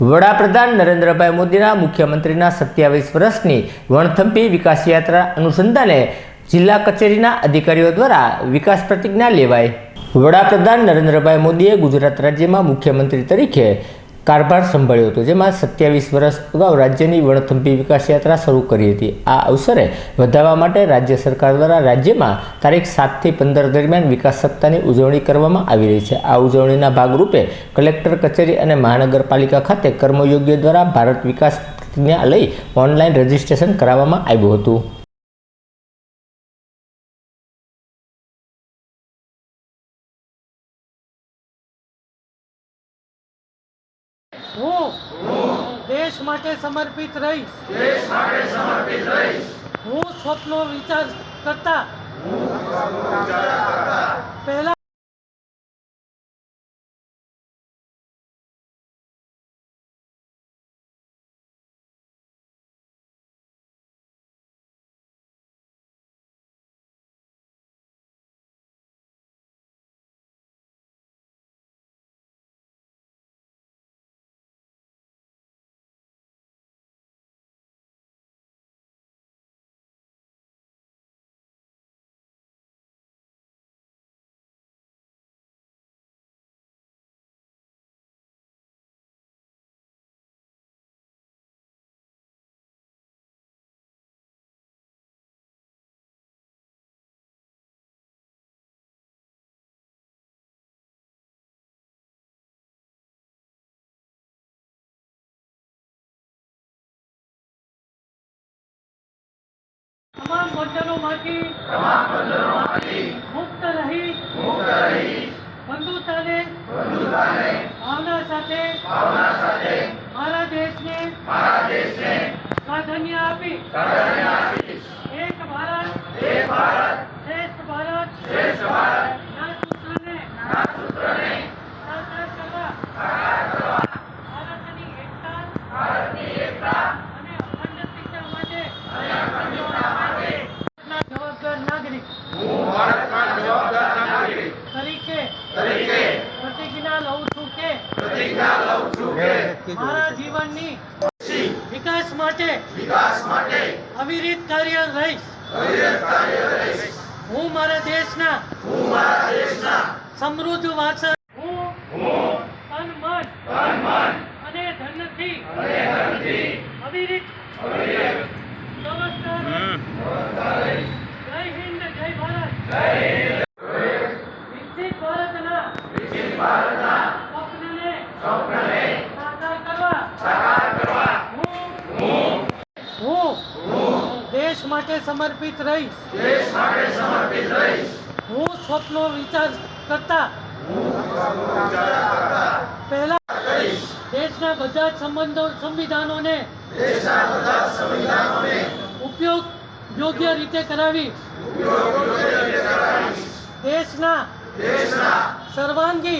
વડાપ્રધાન નરેન્દ્રભાઈ મોદીના મુખ્યમંત્રીના સત્યાવીસ વર્ષની વણથંપી વિકાસ યાત્રા અનુસંધાને જિલ્લા કચેરીના અધિકારીઓ દ્વારા વિકાસ પ્રતિજ્ઞા લેવાઈ. વડાપ્રધાન નરેન્દ્રભાઈ મોદીએ ગુજરાત રાજ્યમાં મુખ્યમંત્રી તરીકે કારભાર સંભાળ્યો હતો, જેમાં સત્યાવીસ વર્ષ અગાઉ રાજ્યની વણથંભી વિકાસ યાત્રા શરૂ કરી હતી. આ અવસરે વધારવા માટે રાજ્ય સરકાર દ્વારા રાજ્યમાં તારીખ સાતથી પંદર દરમિયાન વિકાસ સપ્તાહની ઉજવણી કરવામાં આવી રહી છે. આ ઉજવણીના ભાગરૂપે કલેક્ટર કચેરી અને મહાનગરપાલિકા ખાતે કર્મયોગ્ય દ્વારા ભારત વિકાસ પ્રતિજ્ઞા લઈ ઓનલાઈન રજીસ્ટ્રેશન કરાવવામાં આવ્યું હતું. હું. દેશ માટે સમર્પિત રહીશ. દેશ માટે સમર્પિત રહીશ. હું સ્વપ્નો વિચાર કરતા પહેલા તમામ બંધનોમાંથી તમામ બંધનોમાંથી મુક્ત રહી મુક્ત રહી બંધુતાને બંધુતાને ભાવના સાથે ભાવના સાથે મારા દેશને મારા દેશને પ્રાધાન્ય આપી પ્રાધાન્ય આપી એક ભારત એક ભારત શ્રેષ્ઠ ભારત શ્રેષ્ઠ ભારત ના સૂત્રને ના સૂત્રને સાકાર કરવા સાકાર કરવા ભારતની એકતા ભારતની એકતા અને અખંડતા માટે અને અખંડતા માટે જવાબદાર નાગરિક. તરીકે પ્રતિજ્ઞા લઉં છું કે મારા જીવનની વિકાસ માટે અવિરત કાર્ય રહીશ. હું મારા દેશના સમૃદ્ધ વારસા વિકસિત ભારતના સ્વપ્નને સાકાર કરવા. હું હું દેશ માટે સમર્પિત રહીશ. હું સ્વપ્નો વિચાર કરતા પહેલા દેશના બધા સંબંધો સંવિધાનોને ઉપયોગ યોગ્ય રીતે કરાવી દેશના સર્વાંગી